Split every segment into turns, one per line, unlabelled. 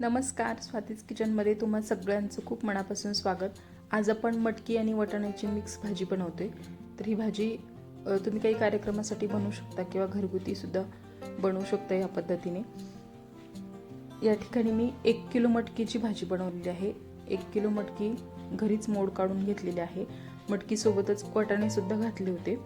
नमस्कार स्वातीज किचनमध्ये तुम्हा सगळ्यांचं खूप मनापासून स्वागत. आज आपण मटकी आणि वाटाण्याची मिक्स भाजी बनवते तर ही भाजी तुम्ही काही कार्यक्रमासाठी बनवू शकता किंवा घरगुतीसुद्धा बनवू शकता या पद्धतीने. या ठिकाणी मी एक किलो मटकीची भाजी बनवलेली आहे. एक किलो मटकी घरीच मोड काढून घेतलेली आहे. मटकीसोबतच वाटाणेसुद्धा घातले होते.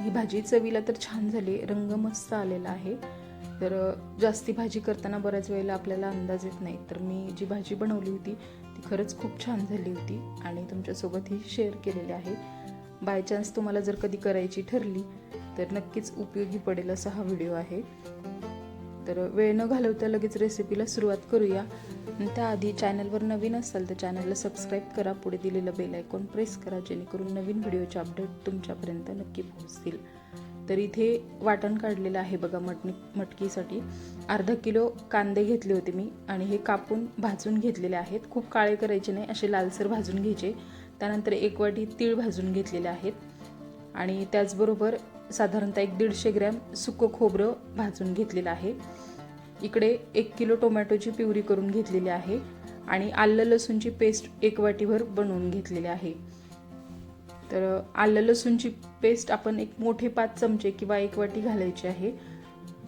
ही भाजी चवीला तर छान झाली रंग मस्त आलेला आहे. तर जास्ती भाजी करताना बऱ्याच वेळेला आपल्याला अंदाज येत नाही. तर मी जी भाजी बनवली होती ती खरंच खूप छान झाली होती आणि तुमच्यासोबत ही शेअर केलेली आहे. बाय चान्स तुम्हाला जर कधी करायची ठरली तर नक्कीच उपयोगी पडेल असा हा व्हिडिओ आहे. तर वेळ न घालवता लगेच रेसिपीला सुरुवात करूया. त्याआधी चॅनलवर नवीन असाल तर चॅनलला सबस्क्राईब करा. पुढे दिलेलं बेल आयकॉन प्रेस करा जेणेकरून नवीन व्हिडिओचे अपडेट तुमच्यापर्यंत नक्की पोहोचतील. तर इथे वाटण काढलेलं आहे बघा मटणी मटकीसाठी. अर्धा किलो कांदे घेतले होते मी आणि हे कापून भाजून घेतलेले आहेत. खूप काळे करायचे नाही असे लालसर भाजून घ्यायचे. त्यानंतर एक वाटी तीळ भाजून घेतलेले आहेत. आणि त्याचबरोबर साधारणतः एक दीडशे ग्रॅम सुकं खोबरं भाजून घेतलेलं आहे. इकडे एक किलो टोमॅटोची प्युरी करून घेतलेली आहे. आणि आलं लसूणची पेस्ट एक वाटीभर बनवून घेतलेली आहे. तर आलं लसूणची पेस्ट आपण एक मोठे पाच चमचे किंवा एक वाटी घालायची आहे.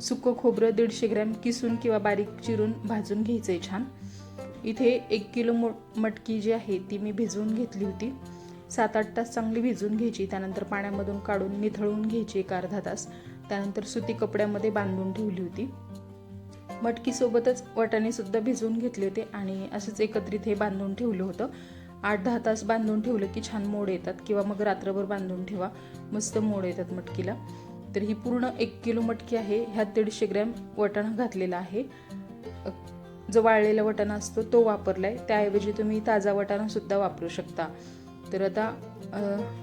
सुकं खोबरं दीडशे ग्रॅम किसून किंवा बारीक चिरून भाजून घ्यायचं आहे छान. इथे एक किलो मो मटकी जी आहे ती मी भिजवून घेतली होती. सात आठ तास चांगली भिजवून घ्यायची. त्यानंतर पाण्यामधून काढून निथळून घ्यायची एक अर्धा तास. त्यानंतर सुती कपड्यामध्ये बांधून ठेवली होती. मटकीसोबतच वाटाणेसुद्धा भिजवून घेतले होते आणि असंच एकत्रित हे बांधून ठेवलं होतं. आठ दहा तास बांधून ठेवलं की छान मोड येतात. किंवा मग रात्रभर बांधून ठेवा. मस्त मोड येतात मटकीला. तर ही पूर्ण एक किलो मटकी आहे. ह्यात दीडशे ग्रॅम वटाणा घातलेला आहे. जो वाळलेला वटाणा असतो तो वापरला आहे त्याऐवजी तुम्ही ताजा वटाणासुद्धा वापरू शकता. तर आता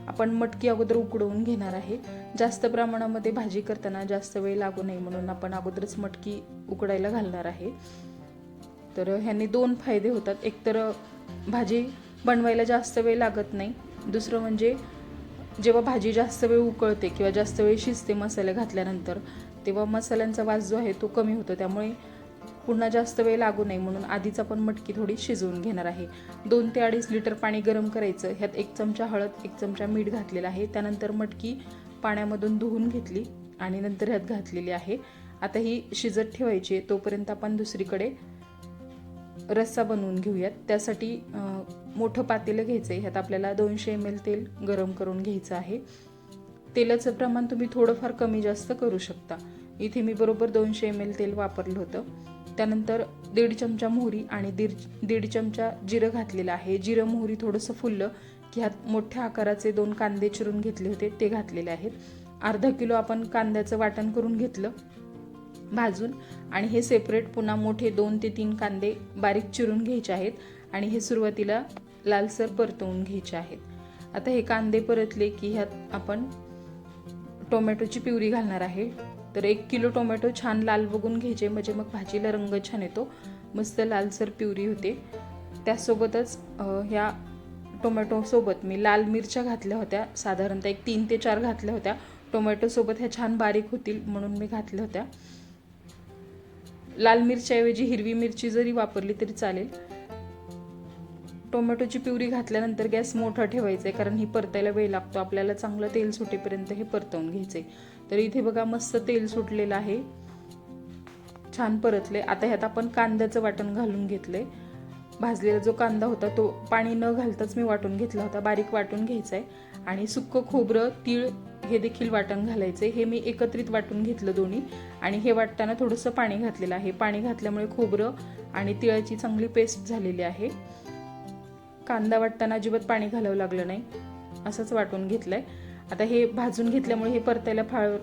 आपण मटकी अगोदर उकडवून घेणार आहे. जास्त प्रमाणामध्ये भाजी करताना जास्त वेळ लागू नये म्हणून आपण अगोदरच मटकी उकडायला घालणार आहे. तर ह्यांनी दोन फायदे होतात. एकतर भाजी बनवायला जास्त वेळ लागत नाही. दुसरं म्हणजे जेव्हा भाजी जास्त वेळ उकळते किंवा जास्त वेळ शिजते मसाले घातल्यानंतर तेव्हा मसाल्यांचा वास जो आहे तो कमी होतो. त्यामुळे पुन्हा जास्त वेळ लागू नये म्हणून आधीच आपण मटकी थोडी शिजवून घेणार आहे. दोन ते अडीच लिटर पाणी गरम करायचं. ह्यात एक चमचा हळद एक चमचा मीठ घातलेला आहे. त्यानंतर मटकी पाण्यामधून धुवून घेतली आणि नंतर ह्यात घातलेली आहे. आता ही शिजत ठेवायची आहे. तोपर्यंत आपण दुसरीकडे रस्सा बनवून घेऊयात. त्यासाठी मोठं पातेलं घ्यायचं आहे. ह्यात आपल्याला दोनशे एम एल तेल गरम करून घ्यायचं आहे. तेलाचं प्रमाण तुम्ही थोडंफार कमी जास्त करू शकता. इथे मी बरोबर दोनशे एम एल तेल वापरलं होतं. त्यानंतर दीड चमचा मोहरी आणि दीड दीड चमचा जिरं घातलेलं आहे. जिरं मोहरी थोडंसं फुललं की ह्यात मोठ्या आकाराचे दोन कांदे चिरून घेतले होते. ते घातलेले आहेत. अर्धा किलो आपण कांद्याचं वाटण करून घेतलं भाजून आणि हे सेपरेट पुन्हा मोठे दोन ते तीन कांदे बारीक चिरून घ्यायचे आहेत. आणि हे सुरुवातीला लालसर परतवून घ्यायचे आहेत. आता हे कांदे परतले की ह्यात आपण टोमॅटोची प्युरी घालणार आहे. तर एक किलो टोमॅटो छान लाल बघून घ्यायचे म्हणजे मग भाजीला रंग छान येतो. मस्त लालसर प्युरी होते. त्यासोबतच ह्या टोमॅटोसोबत मी लाल मिरच्या घातल्या होत्या. साधारणतः एक तीन ते चार घातल्या होत्या. टोमॅटोसोबत ह्या छान बारीक होतील म्हणून मी घातल्या होत्या. लाल मिरच्याऐवजी हिरवी मिरची जरी वापरली तरी चालेल. टोमॅटोची प्युरी घातल्यानंतर गॅस मोठा ठेवायचा आहे कारण ही परतायला वेळ लागतो. आपल्याला चांगलं तेल सुटेपर्यंत हे परतवून घ्यायचे तर इथे बघा मस्त तेल सुटलेलं आहे. छान परतले आता ह्यात आपण कांद्याचं वाटण घालून घेतलंय. भाजलेला जो कांदा होता तो पाणी न घालताच मी वाटून घेतला होता. बारीक वाटून घ्यायचा आहे आणि सुक्कं खोबरं तीळ हे देखील वाटण घालायचं हे मी एकत्रित वाटून घेतलं दोन्ही. आणि हे वाटताना थोडंसं पाणी घातलेलं आहे. पाणी घातल्यामुळे खोबरं आणि तिळाची चांगली पेस्ट झालेली आहे. कांदा वाटताना अजिबात पाणी घालावं लागलं नाही. असंच वाटून घेतलंय. आता हे भाजून घेतल्यामुळे हे परतायला फार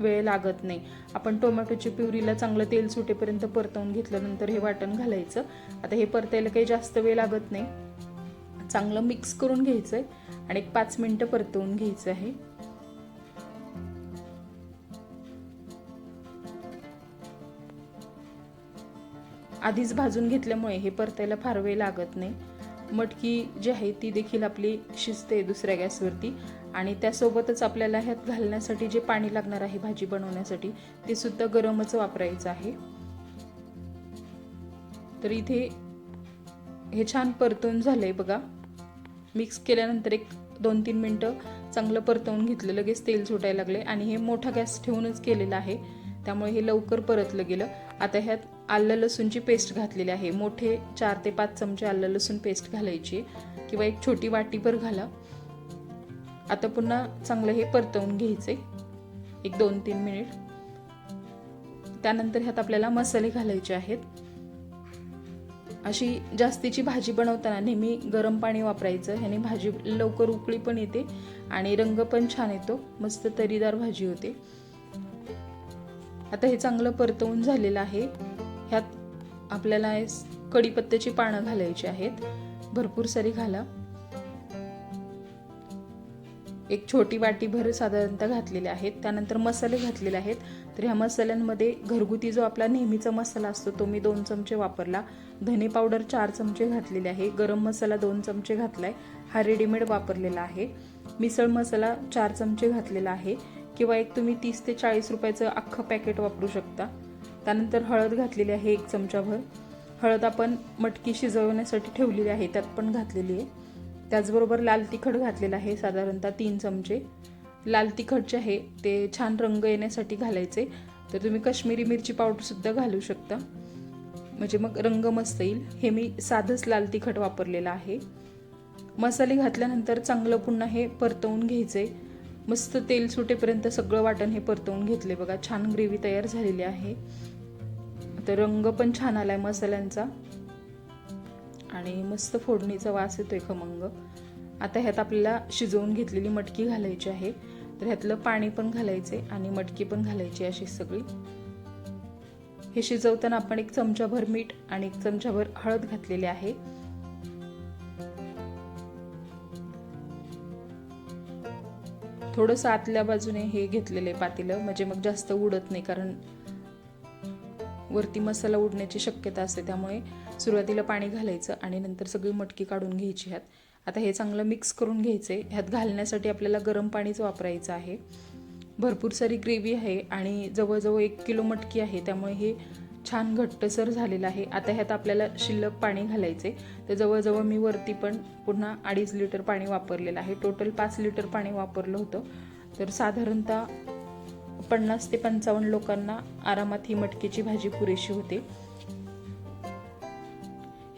वेळ लागत नाही. आपण टोमॅटोची प्युरीला चांगलं तेल सुटेपर्यंत परतवून घेतल्यानंतर हे वाटण घालायचं. आता हे परतायला काही जास्त वेळ लागत नाही. चांगलं मिक्स करून घ्यायचं आहे आणि एक पाच मिनटं परतवून घ्यायचं आहे. आधीच भाजून घेतल्यामुळे हे परतायला फार वेळ लागत नाही. मटकी जी आहे ती देखील आपली शिजते दुसऱ्या गॅसवरती. आणि त्यासोबतच आपल्याला ह्यात घालण्यासाठी जे पाणी लागणार आहे भाजी बनवण्यासाठी ते सुद्धा गरमच वापरायचं आहे. तर इथे हे छान परतून झालंय बघा. मिक्स केल्यानंतर एक दोन तीन मिनटं चांगलं परतवून घेतलं लगेच तेल सुटायला लागले आणि हे मोठा गॅस ठेवूनच केलेलं आहे. त्यामुळे हे लवकर परतलं गेलं. आता ह्यात आलं लसूणची पेस्ट घातलेली आहे. मोठे चार ते पाच चमचे आलं लसूण पेस्ट घालायची किंवा एक छोटी वाटीभर घाला. आता पुन्हा चांगलं हे परतवून घ्यायचे. एक दोन तीन मिनिट. त्यानंतर ह्यात आपल्याला मसाले घालायचे आहेत. अशी जास्तीची भाजी बनवताना नेहमी गरम पाणी वापरायचं. ह्याने भाजी लवकर उकळी पण येते आणि रंग पण छान येतो. मस्त तरीदार भाजी होते. आता हे चांगलं परतवून झालेलं आहे. ह्यात आपल्याला कढीपत्त्याची पानं घालायची आहेत. भरपूर सारी घाला. एक छोटी वाटीभर साधारणतः घातलेले आहेत. त्यानंतर मसाले घातलेले आहेत. तर ह्या मसाल्यांमध्ये घरगुती जो आपला नेहमीचा मसाला असतो तो मी दोन चमचे वापरला. धने पावडर चार चमचे घातलेले आहे. गरम मसाला दोन चमचे घातला आहे हा रेडीमेड वापरलेला आहे. मिसळ मसाला चार चमचे घातलेला आहे. किंवा एक तुम्ही तीस ते चाळीस रुपयाचं अख्खं पॅकेट वापरू शकता. त्यानंतर हळद घातलेली आहे एक चमचाभर. हळद आपण मटकी शिजवण्यासाठी ठेवलेली आहे त्यात पण घातलेली आहे. त्याचबरोबर लाल तिखट घातलेलं आहे साधारणतः तीन चमचे. लाल तिखट जे आहे ते छान रंग येण्यासाठी घालायचे. तर तुम्ही कश्मीरी मिरची पावडरसुद्धा घालू शकता. म्हणजे मग रंग मस्त येईल. हे मी साधंच लाल तिखट वापरलेलं आहे. मसाले घातल्यानंतर चांगलं पुन्हा हे परतवून घ्यायचे. मस्त तेल सुटेपर्यंत सगळं वाटण हे परतवून घेतले बघा. छान ग्रेव्ही तयार झालेली आहे. तर रंग पण छान आलाय मसाल्यांचा. आणि मस्त फोडणीचा वास येतोय खमंग. आता ह्यात आपल्याला शिजवून घेतलेली मटकी घालायची आहे. तर ह्यातलं पाणी पण घालायचे आणि मटकी पण घालायची अशी सगळी. हे शिजवताना आपण एक चमचाभर मीठ आणि एक चमचाभर हळद घातलेली आहे. थोडंसं आतल्या बाजूने हे घेतलेलं आहे पातेलं. म्हणजे मग जास्त उडत नाही कारण वरती मसाला उडण्याची शक्यता असते त्यामुळे सुरुवातीला पाणी घालायचं आणि नंतर सगळी मटकी काढून घ्यायची ह्यात. आता हे चांगलं मिक्स करून घ्यायचं आहे ह्यात घालण्यासाठी आपल्याला गरम पाणीच वापरायचं आहे. भरपूर सारी ग्रेव्ही आहे आणि जवळजवळ एक किलो मटकी आहे त्यामुळे हे छान घट्टसर झालेलं आहे. आता ह्यात आपल्याला शिल्लक पाणी घालायचे तर जवळजवळ मी वरती पण पुन्हा अडीच लिटर पाणी वापरलेलं आहे. टोटल पाच लिटर पाणी वापरलं होतं. तर साधारणतः पन्नास ते पंचावन्न लोकांना आरामात ही मटकीची भाजी पुरेशी होते.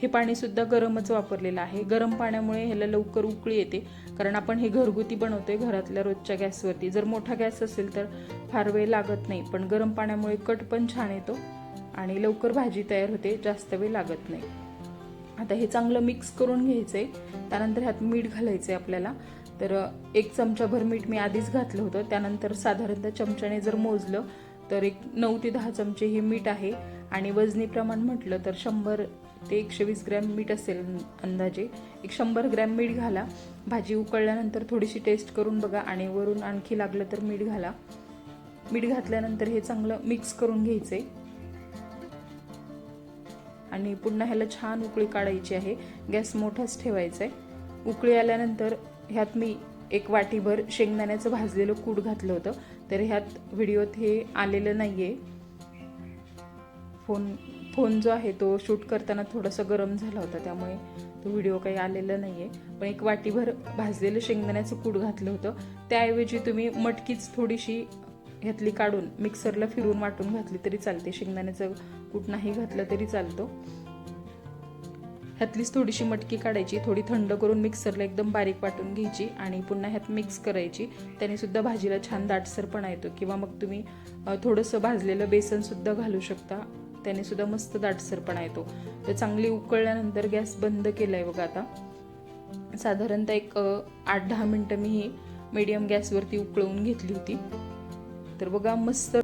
हे पाणी सुद्धा गरमच वापरलेलं आहे. गरम पाण्यामुळे ह्याला लवकर उकळी येते. कारण आपण हे घरगुती बनवतोय घरातल्या रोजच्या गॅसवरती. जर मोठा गॅस असेल तर फार वेळ लागत नाही. पण गरम पाण्यामुळे कट पण छान येतो आणि लवकर भाजी तयार होते. जास्त वेळ लागत नाही. आता हे चांगलं मिक्स करून घ्यायचंय. त्यानंतर ह्यात मीठ घालायचंय आपल्याला. तर एक चमचाभर मीठ मी आधीच घातलं होतं. त्यानंतर साधारणतः चमच्याने जर मोजलं तर एक नऊ ते दहा चमचे हे मीठ आहे. आणि वजनी प्रमाण म्हटलं तर शंभर ते एकशे वीस ग्रॅम मीठ असेल अंदाजे. एक शंभर ग्रॅम मीठ घाला. भाजी उकळल्यानंतर थोडीशी टेस्ट करून बघा आणि वरून आणखी लागलं तर मीठ घाला. मीठ घातल्यानंतर हे चांगलं मिक्स करून घ्यायचंय. आणि पुन्हा ह्याला छान उकळी काढायची आहे. गॅस मोठाच ठेवायचा आहे उकळी आल्यानंतर ह्यात मी एक वाटीभर शेंगदाण्याचं भाजलेलं कूट घातलं होतं. तर ह्यात व्हिडिओत हे आलेलं नाही आहे फोन फोन जो आहे तो शूट करताना थोडंसं गरम झाला होता त्यामुळे तो व्हिडिओ काही आलेला नाही आहे पण एक वाटीभर भाजलेलं शेंगदाण्याचं कूट घातलं होतं. त्याऐवजी तुम्ही मटकीच थोडीशी ह्यातली काढून मिक्सरला फिरून वाटून घातली तरी चालते. शेंगदाण्याचं कूट नाही घातलं तरी चालतो. ह्यातलीच थोडीशी मटकी काढायची थोडी थंड करून मिक्सरला एकदम बारीक वाटून घ्यायची आणि पुन्हा ह्यात मिक्स करायची. त्याने सुद्धा भाजीला छान दाटसरपणा येतो किंवा मग तुम्ही थोडंसं भाजलेलं बेसन सुद्धा घालू शकता. त्याने सुद्धा मस्त दाटसरपणा येतो. तर चांगली उकळल्यानंतर गॅस बंद केलाय बघा आता. साधारणतः एक आठ दहा मिनटं मी ही मीडियम गॅसवरती उकळवून घेतली होती. तर बघा मस्त